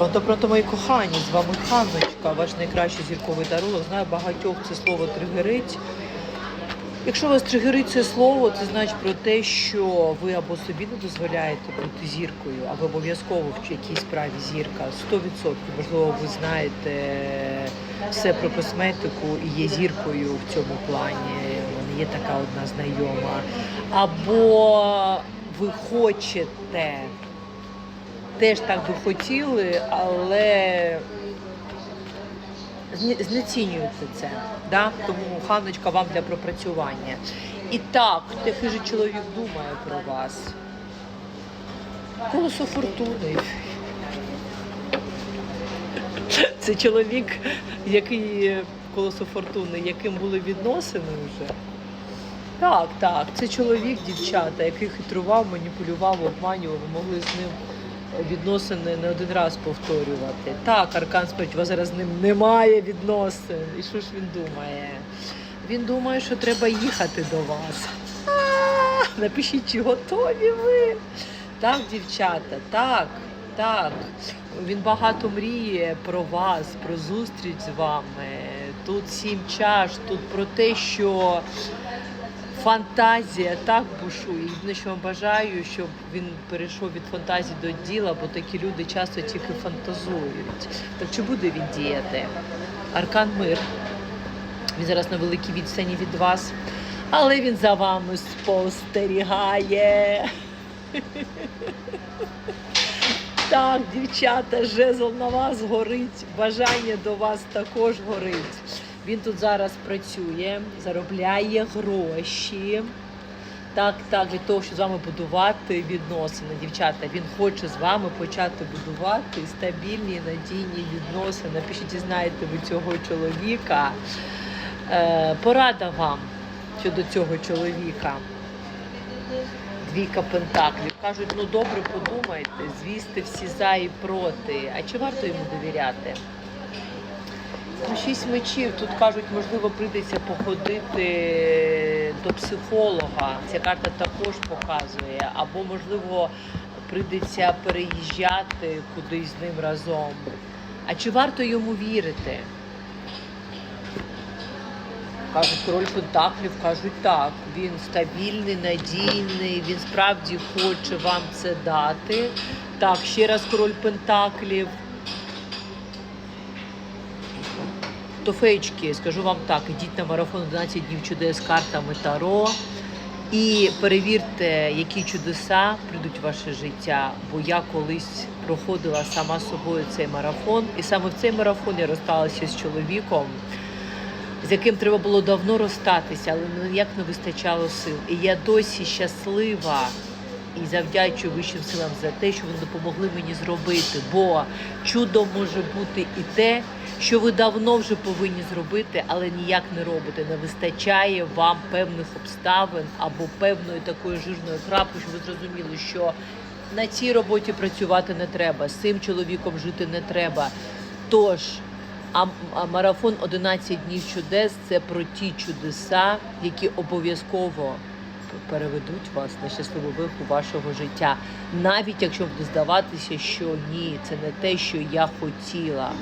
Пронто, пронто, мої кохані, з вами Ханночка, ваш найкращий зірковий таролог. Знаю, багатьох це слово тригерить. Якщо вас тригерить це слово, це значить про те, що ви або собі не дозволяєте бути зіркою, або обов'язково в якійсь справі зірка. 100%. Можливо, ви знаєте все про косметику і є зіркою в цьому плані. Є така одна знайома. Або ви хочете теж так би хотіли, але зне- знецінюєте це. Да? Тому ханочка вам для пропрацювання. І так, який же чоловік думає про вас. Колесо фортуни. Це чоловік, який колесо фортуни, яким були відносини вже. Так, так, це чоловік, дівчата, який хитрував, маніпулював, обманював, могли з ним відносини не один раз повторювати. Так, Аркан вас зараз з ним немає відносин. І що ж він думає? Він думає, що треба їхати до вас. А, Напишіть, чи готові ви. Так, дівчата, так, так. Він багато мріє про вас, про зустріч з вами. Тут сім чаш, тут про те, що фантазія так бушує. Єдине, що бажаю, щоб він перейшов від фантазії до діла, бо такі люди часто тільки фантазують. Так чи буде він діяти? Аркан мир. Він зараз на великій відстані від вас, але він за вами спостерігає. Так, дівчата, жезл на вас горить, бажання до вас також горить. Він тут зараз працює, заробляє гроші. Так, так, від того, щоб з вами будувати відносини, дівчата, він хоче з вами почати будувати стабільні, надійні відносини. Напишіть, знаєте ви цього чоловіка. Е, порада вам щодо цього чоловіка. Двійка пентаклів. Кажуть, ну добре подумайте, звісти всі за і проти. А чи варто йому довіряти? Ну, шість мечів. Тут кажуть, можливо, прийдеться походити до психолога. Ця карта також показує. Або, можливо, прийдеться переїжджати кудись з ним разом. А чи варто йому вірити? Кажуть, король пентаклів кажуть так. Він стабільний, надійний, він справді хоче вам це дати. Так, ще раз король пентаклів. То феєчки, скажу вам так, ідіть на марафон 11 днів чудес картами Таро і перевірте, які чудеса прийдуть в ваше життя. Бо я колись проходила сама собою цей марафон, і саме в цей марафон я розсталася з чоловіком, з яким треба було давно розстатися, але ніяк не вистачало сил. І я досі щаслива і завдячую вищим силам за те, що вони допомогли мені зробити. Бо чудо може бути і те, що ви давно вже повинні зробити, але ніяк не робите. Не вистачає вам певних обставин або певної такої жирної крапки, щоб ви зрозуміли, що на цій роботі працювати не треба, з цим чоловіком жити не треба. Тож, а марафон 11 днів чудес це про ті чудеса, які обов'язково переведуть вас на щасливу виху вашого життя. Навіть якщо буде здаватися, що ні, це не те, що я хотіла.